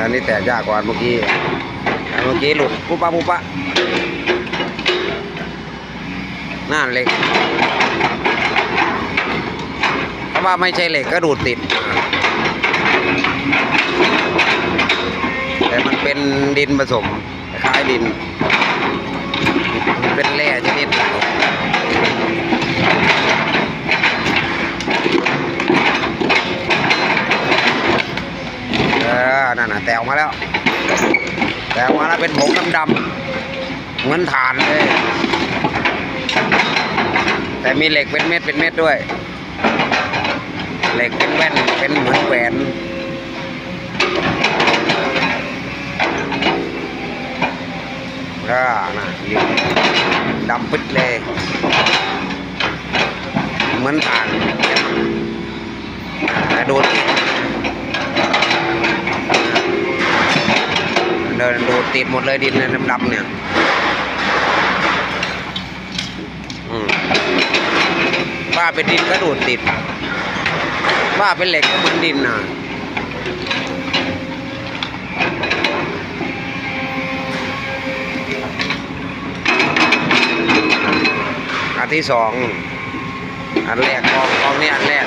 อันนี้แตกยากกว่าเมื่อกี้เมื่อกี้หลุดปุ๊บปะปุ๊บปะน่าเหล็กถ้าว่าไม่ใช่เหล็กก็ดูดติด แต่มันเป็นดินผสมคล้ายดิน เป็นแร่ชนิดเออ นั่นนะแตกออกมาแล้ว แตกออกมาแล้วเป็นผงดำๆเหมือนถ่านเลย แต่มีเหล็กเป็นเม็ดเป็นเม็ดด้วย เหล็กเป็นแว่นเป็นเหมือนแหวนก็น่ะยืนดำปึ๊ดเลย เหมือนถ่านแต่ดู เดินดูติดหมดเลยดินดำๆเนี่ยว่าเป็นดินก็ดูดติด ว่าเป็นเหล็กก็เหมือนดินนะอันที่สอง อันแรกกองกองนี้อันแรก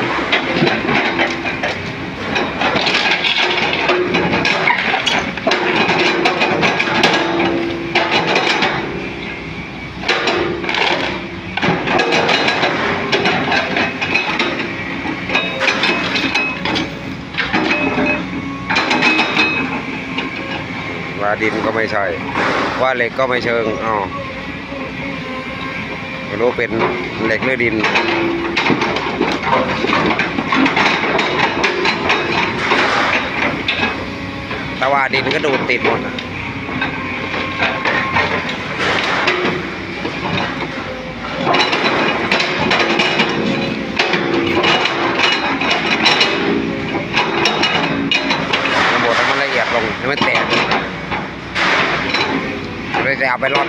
ว่าดินก็ไม่ใช่ ว่าเหล็กก็ไม่เชิงอ๋อไม่รู้เป็นเหล็กหรือดินแต่ว่าดินก็ดูดติดหมดนะทั้งหมดให้มันละเอียดลงให้มันแต กเลยจะเอาไปรอน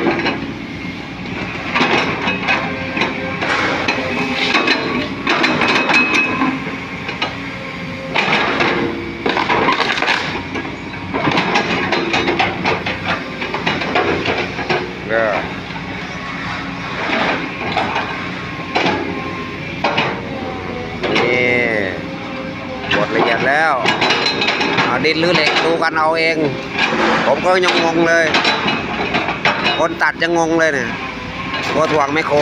ก็นี่บดละยดแล้วดินหรือเหล็กดูกันเอาเอง ผมก็ยังงงเลย คนตัดยังงงเลยเนี่ยตัวถ่วงไม่โคร